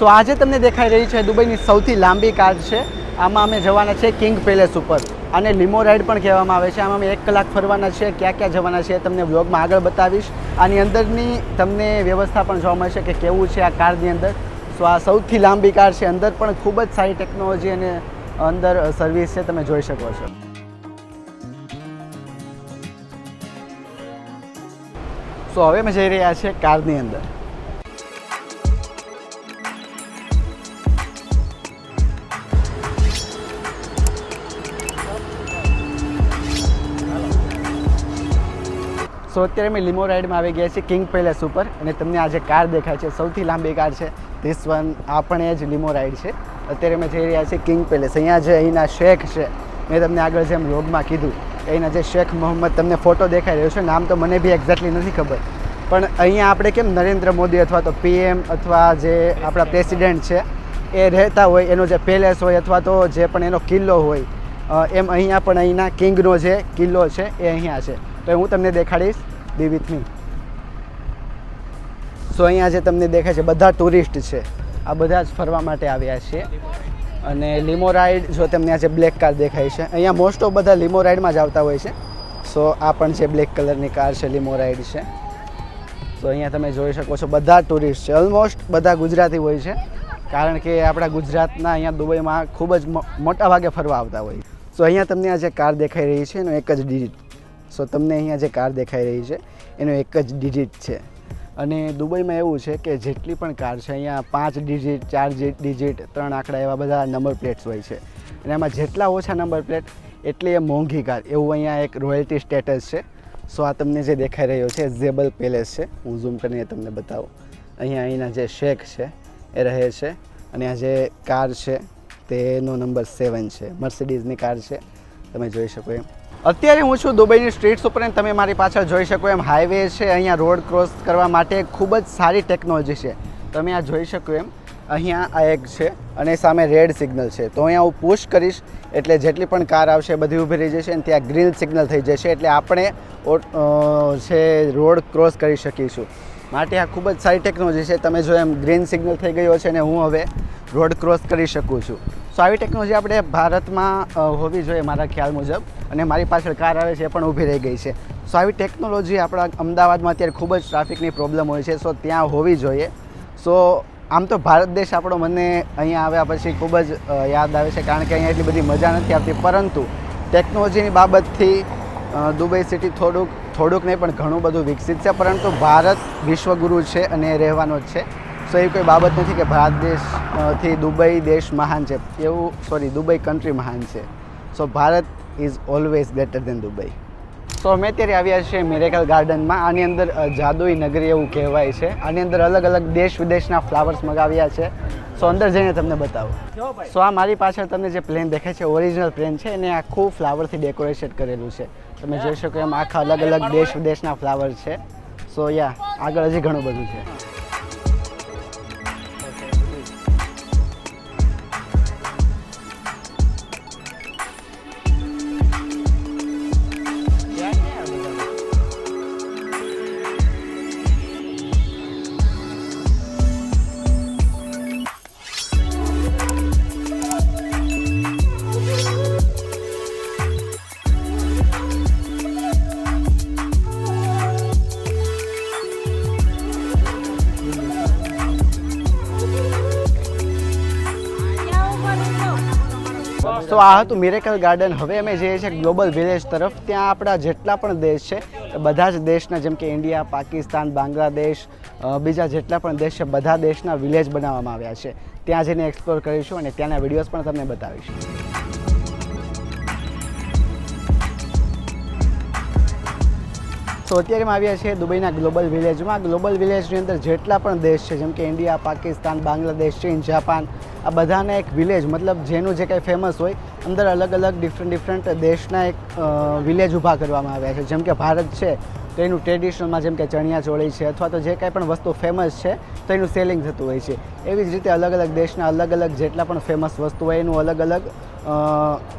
તો આજે તમને દેખાઈ રહી છે દુબઈની સૌથી લાંબી કાર છે. આમાં અમે જવાના છે કિંગ પેલેસ ઉપર. અને લિમો રાઈડ પણ કહેવામાં આવે છે. આમાં અમે એક કલાક ફરવાના છે ક્યાં ક્યાં જવાના છે તમને બ્લોગમાં આગળ બતાવીશ. આની અંદરની તમને વ્યવસ્થા પણ જોવા મળશે કે કેવું છે આ કારની અંદર. સો આ સૌથી લાંબી કાર છે. અંદર પણ ખૂબ જ સારી ટેકનોલોજી અને અંદર સર્વિસ છે, તમે જોઈ શકો છો. સો હવે અમે જઈ રહ્યા છીએ કારની અંદર. સો અત્યારે અમે લિમો રાઇડમાં આવી ગયા છીએ કિંગ પેલેસ ઉપર અને તમને આ જે કાર દેખાય છે, સૌથી લાંબી કાર છે ધીસ વન આ પણ એ જ લિમો રાઇડ છે. અત્યારે અમે જઈ રહ્યા છીએ કિંગ પેલેસ અહીંયા જે અહીંના શેખ છે, મેં તમને આગળ જેમ લોગમાં કીધું, અહીંના જે શેખ મોહમ્મદ તમને ફોટો દેખાઈ રહ્યો છે, નામ તો મને બી એક્ઝેક્ટલી નથી ખબર. પણ અહીંયા આપણે કેમ નરેન્દ્ર મોદી અથવા તો પીએમ અથવા જે આપણા પ્રેસિડેન્ટ છે, એ રહેતા હોય, એનો જે પેલેસ હોય અથવા તો જે પણ એનો કિલ્લો હોય એમ અહીંયા પણ અહીંના કિંગનો જે કિલ્લો છે, એ અહીંયા છે. તો હું તમને દેખાડીશ બી વિથ મી. સો અહીંયા જે તમને દેખાય છે, બધા ટુરિસ્ટ છે. આ બધા જ ફરવા માટે આવ્યા છે અને લીમો રાઈડ જો તમને આ જે બ્લેક કાર દેખાય છે, અહીંયા મોસ્ટ ઓફ બધા લીમો રાઈડમાં જ આવતા હોય છે. સો આ પણ છે બ્લેક કલરની કાર છે લીમો રાઈડ છે. તો અહીંયા તમે જોઈ શકો છો, બધા ટુરિસ્ટ છે. ઓલમોસ્ટ બધા ગુજરાતી હોય છે. કારણ કે આપણા ગુજરાતના અહીંયા દુબઈમાં ખૂબ જ મોટા ભાગે ફરવા આવતા હોય સો અહીંયા તમને આ જે કાર દેખાઈ રહી છે, એનો એક જ ડિજિટ સો તમને અહીંયા જે કાર દેખાઈ રહી છે, એનો એક જ ડિજિટ છે. અને દુબઈમાં એવું છે કે જેટલી પણ કાર છે, અહીંયા પાંચ ડિજિટ ચાર ડિજિટ ત્રણ આંકડા એવા બધા નંબર પ્લેટ્સ હોય છે. અને એમાં જેટલા ઓછા નંબર પ્લેટ એટલી એ મોંઘી કાર. એવું અહીંયા એક રોયલ્ટી સ્ટેટસ છે. સો આ તમને જે દેખાઈ રહ્યો છે ઝેબલ પેલેસ છે. હું ઝૂમ કરીને તમને બતાવું. અહીંયા અહીંના જે શેખ છે, એ રહે છે. અને આ જે કાર છે, તેનો નંબર સેવન છે. મર્સિડીઝની કાર છે. તમે જોઈ શકો એમ. અત્યારે હું છું દુબઈની સ્ટ્રીટ્સ ઉપર તમે મારી પાછળ જોઈ શકો એમ હાઈવે છે, અહીંયા રોડ ક્રોસ કરવા માટે ખૂબ જ સારી ટેકનોલોજી છે. તમે આ જોઈ શકો એમ, અહીંયા આ એક છે અને સામે રેડ સિગ્નલ છે. તો અહીંયા હું પુશ કરીશ એટલે જેટલી પણ કાર આવશે બધી ઊભી રહી જશે અને ત્યાં ગ્રીન સિગ્નલ થઈ જશે એટલે આપણે છે રોડ ક્રોસ કરી શકીશું. માટે આ ખૂબ જ સારી ટેકનોલોજી છે. તમે જો એમ ગ્રીન સિગ્નલ થઈ ગયો છે અને હું હવે રોડ ક્રોસ કરી શકું છું. સો આવી ટેકનોલોજી આપણે ભારતમાં હોવી જોઈએ મારા ખ્યાલ મુજબ. અને મારી પાછળ કાર આવે છે પણ ઊભી રહી ગઈ છે. સો આવી ટેકનોલોજી આપણા અમદાવાદમાં અત્યારે ખૂબ જ ટ્રાફિકની પ્રોબ્લેમ હોય છે. સો ત્યાં હોવી જોઈએ. સો આમ તો ભારત દેશ આપણો મને અહીંયા આવ્યા પછી ખૂબ જ યાદ આવે છે. કારણ કે અહીંયા એટલી બધી મજા નથી આવતી. પરંતુ ટેકનોલોજીની બાબતથી દુબઈ સિટી થોડુંક થોડુંક નહીં પણ ઘણું બધું વિકસિત છે. પરંતુ ભારત વિશ્વગુરુ છે અને રહેવાનો જ છે. સો એવી કોઈ બાબત નથી કે ભારત દેશથી દુબઈ દેશ મહાન છે. એવું સોરી દુબઈ કન્ટ્રી મહાન છે. So Bharat is always greater than Dubai. So અમે અત્યારે આવ્યા છીએ મિરેકલ ગાર્ડનમાં આની અંદર જાદુઈ નગરી એવું કહેવાય છે. આની અંદર અલગ અલગ દેશ વિદેશના ફ્લાવર્સ મગાવ્યા છે. સો અંદર જઈને તમને બતાવું. સો આ મારી પાછળ તમને જે પ્લેન દેખાય છે ઓરિજિનલ પ્લેન છે, એને આખું ફ્લાવરથી ડેકોરેશન કરેલું છે. તમે જોઈ શકો એમ આખા અલગ અલગ દેશ વિદેશના ફ્લાવર છે. સો યા આગળ હજી ઘણું બધું છે. તો આ હતું મિરેકલ ગાર્ડન હવે અમે જઈએ છીએ ગ્લોબલ વિલેજ તરફ. ત્યાં આપણા જેટલા પણ દેશ છે, બધા જ દેશના, જેમ કે ઇન્ડિયા પાકિસ્તાન બાંગ્લાદેશ બીજા જેટલા પણ દેશ છે, બધા દેશના વિલેજ બનાવવામાં આવ્યા છે. ત્યાં જઈને એક્સપ્લોર કરીશું અને ત્યાંના વિડીયોઝ પણ તમને બતાવીશું. તો અત્યારે આવ્યા છીએ દુબઈના ગ્લોબલ વિલેજમાં. ગ્લોબલ વિલેજની અંદર જેટલા પણ દેશ છે, જેમ કે ઇન્ડિયા, પાકિસ્તાન, બાંગ્લાદેશ, ચીન, જાપાન, આ બધાના એક વિલેજ, મતલબ જેનું જે કંઈ ફેમસ હોય, અંદર અલગ અલગ ડિફરન્ટ ડિફરન્ટ દેશના એક વિલેજ ઊભા કરવામાં આવ્યા છે. જેમ કે ભારત છે, તો એનું ટ્રેડિશનલમાં જેમ કે ચણિયા ચોળી છે, અથવા તો જે કાંઈ પણ વસ્તુ ફેમસ છે, તો એનું સેલિંગ થતું હોય છે. એવી જ રીતે અલગ અલગ દેશના અલગ અલગ જેટલા પણ ફેમસ વસ્તુ હોય, એનું અલગ અલગ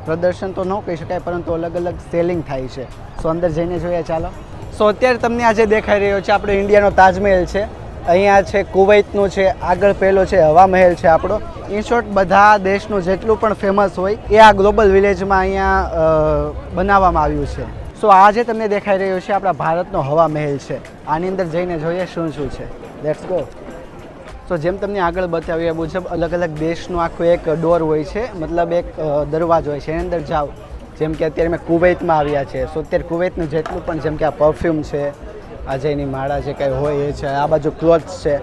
પ્રદર્શન તો ન કહી શકાય, પરંતુ અલગ અલગ સેલિંગ થાય છે. સો અંદર જઈને જોઈએ ચાલો. સો અત્યારે તમને આજે દેખાઈ રહ્યો છે, આપણે ઇન્ડિયાનો તાજમહેલ છે. અહીંયા છે, કુવૈતનું છે, આગળ પહેલો છે હવા મહેલ છે આપણો. ઇન શોર્ટ બધા દેશનું જેટલું પણ ફેમસ હોય, એ આ ગ્લોબલ વિલેજમાં અહીંયા બનાવવામાં આવ્યું છે. સો આજે તમને દેખાઈ રહ્યું છે આપણા ભારતનો હવા મહેલ છે. આની અંદર જઈને જોઈએ શું શું છે. લેટ્સ ગો તો જેમ તમને આગળ બતાવ્યું મુજબ અલગ અલગ દેશનું આખું એક ડોર હોય છે, મતલબ એક દરવાજો હોય છે. એની અંદર જાઓ. જેમ કે અત્યારે મેં કુવૈતમાં આવ્યા છે. સો અત્યારે કુવૈતનું જેટલું પણ જેમ કે આ પરફ્યુમ છે અજયની માળા જે કંઈ હોય એ છે, આ બાજુ ક્લોથ્સ છે.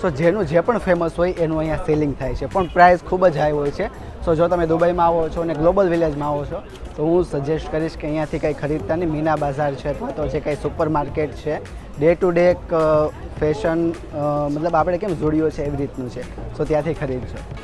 સો જેનું જે પણ ફેમસ હોય એનું અહીંયા સેલિંગ થાય છે. પણ પ્રાઇસ ખૂબ જ હાઈ હોય છે. સો જો તમે દુબઈમાં આવો છો અને ગ્લોબલ વિલેજમાં આવો છો, તો હું સજેસ્ટ કરીશ કે અહીંયાથી કંઈ ખરીદતા નહીં મીના બાજાર છે, અથવા તો જે કંઈ સુપર માર્કેટ છે. ડે ટુ ડે એક ફેશન મતલબ આપણે કેમ ઝુડિયો છે એવી રીતનું છે. સો ત્યાંથી ખરીદજો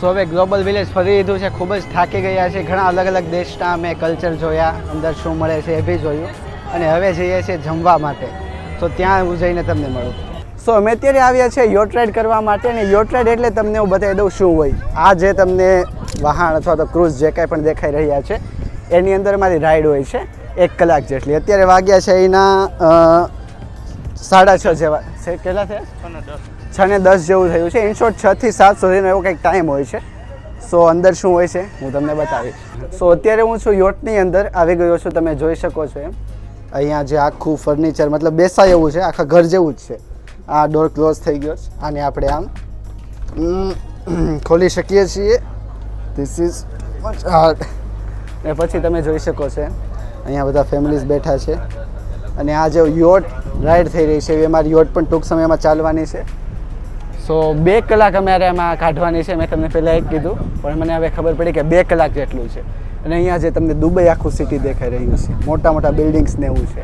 સો હવે ગ્લોબલ વિલેજ ફરી લીધું છે. ખૂબ જ થાકી ગયા છે. ઘણા અલગ અલગ દેશના અમે કલ્ચર જોયા. અંદર શું મળે છે એ બી જોયું. અને હવે જઈએ છીએ જમવા માટે. તો ત્યાં હું જઈને તમને મળું. સો અમે અત્યારે આવ્યા છે યોટ રાઇડ કરવા માટે અને યોટ રાઇડ એટલે તમને હું બતાવી દઉં શું હોય. આ જે તમને વાહન અથવા તો ક્રૂઝ જે કાંઈ પણ દેખાઈ રહ્યા છે, એની અંદર મારી રાઇડ હોય છે એક કલાક જેટલી. અત્યારે વાગ્યા છે એના સાડા છ જેવા. છે, કેટલા થયા? છ ને દસ જેવું થયું છે. ઇન શોર્ટ છ થી સાત સુધીનો એવો કંઈક ટાઈમ હોય છે. સો અંદર શું હોય છે, હું તમને બતાવીશ. સો અત્યારે હું છું યોટની અંદર. આવી ગયો છું, તમે જોઈ શકો છો એમ. અહીંયા જે આખું ફર્નિચર મતલબ બેસાય એવું છે, આખા ઘર જેવું જ છે. આ ડોર ક્લોઝ થઈ ગયો છે. આને આપણે આમ ખોલી શકીએ છીએ. ધીસ ઇઝ મચ હાર્ડ ને પછી તમે જોઈ શકો છો અહીંયા બધા ફેમિલીઝ બેઠા છે. અને આ જે યોટ રાઈડ થઈ રહી છે એ મારી યોટ પણ ટૂંક સમયમાં ચાલવાની છે. સો બે કલાક અમારે એમાં કાઢવાની છે, મેં તમને પહેલાં એક કીધું, પણ મને હવે ખબર પડી કે બે કલાક જેટલું છે. અને અહીંયા જે તમને દુબઈ આખું સિટી દેખાઈ રહ્યું છે, મોટા મોટા બિલ્ડિંગ્સ ને એવું છે.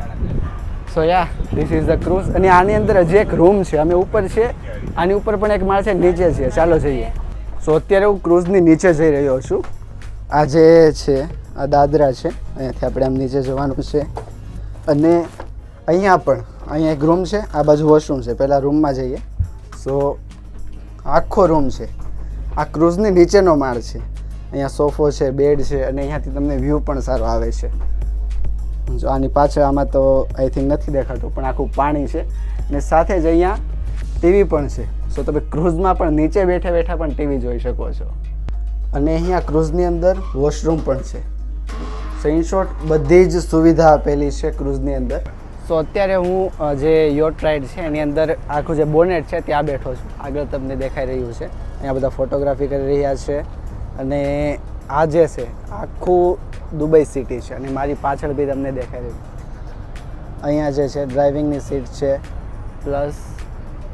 So yeah this is the cruise અને આની અંદર હજી એક રૂમ છે, અમે ઉપર છે, આની ઉપર પણ એક માળ છે નીચે છે. ચાલો જઈએ. સો અત્યારે હું ક્રૂઝની નીચે જઈ રહ્યો છું. આ જે છે, આ દાદરા છે, અહીંયાથી આપણે આમ નીચે જવાનું છે. અને અહીંયા પણ, અહીંયા એક રૂમ છે, આ બાજુ વોશરૂમ છે. પહેલાં રૂમમાં જઈએ. સો આખો રૂમ છે. આ ક્રૂઝની નીચેનો માળ છે. અહીંયા સોફો છે, બેડ છે અને અહીંયાથી તમને વ્યૂ પણ સારો આવે છે. જો આની પાછળ આમાં તો આઈ થિંક નથી દેખાતું, પણ આખું પાણી છે. ને સાથે જ અહીંયા ટીવી પણ છે. સો તમે ક્રૂઝમાં પણ નીચે બેઠા બેઠા પણ ટીવી જોઈ શકો છો. અને અહીંયા ક્રૂઝની અંદર વોશરૂમ પણ છે. સો ઇન શોર્ટ બધી જ સુવિધા આપેલી છે ક્રૂઝની અંદર. સો અત્યારે હું જે યોટ રાઇડ છે, એની અંદર આખું જે બોનેટ છે, ત્યાં બેઠો છું. આગળ તમને દેખાઈ રહ્યું છે. અહીંયા બધા ફોટોગ્રાફી કરી રહ્યા છે. અને આ જે છે, આખું દુબઈ સિટી છે. અને મારી પાછળ બી તમને દેખાઈ રહ્યું. અહીંયા જે છે ડ્રાઇવિંગની સીટ છે. પ્લસ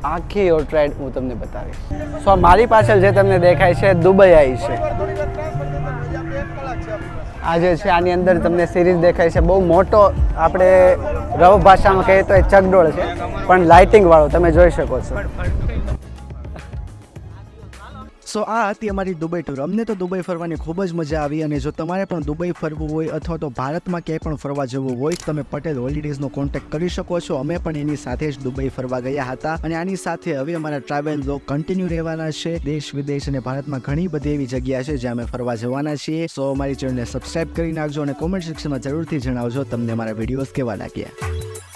આખી યોટ રાઇડ હું તમને બતાવીશ. સો મારી પાછળ જે તમને દેખાય છે, દુબઈ આવી છે. આ જે છે, આની અંદર તમને સિરીઝ દેખાય છે. બહુ મોટો આપણે રવ ભાષામાં કહીએ તો એ ચગડોળ છે પણ લાઇટિંગ વાળો તમે જોઈ શકો છો. સો આ હતી અમારી દુબઈ ટૂર અમને તો દુબઈ ફરવાની ખૂબ જ મજા આવી અને જો તમારે પણ દુબઈ ફરવું હોય અથવા તો ભારતમાં ક્યાંય પણ ફરવા જવું હોય, તમે પટેલ હોલિડેઝનો કોન્ટેક્ટ કરી શકો છો. અમે પણ એની સાથે જ દુબઈ ફરવા ગયા હતા અને આની સાથે હવે અમારા ટ્રાવેલ લો કન્ટિન્યુ રહેવાના છે. દેશ, વિદેશ અને ભારતમાં ઘણી બધી એવી જગ્યા છે જ્યાં અમે ફરવા જવાના છીએ. સો અમારી ચેનલને સબસ્ક્રાઈબ કરી નાખજો અને કોમેન્ટ સેક્શનમાં જરૂરથી જણાવજો. તમને અમારા વિડીયોઝ કેવા લાગ્યા?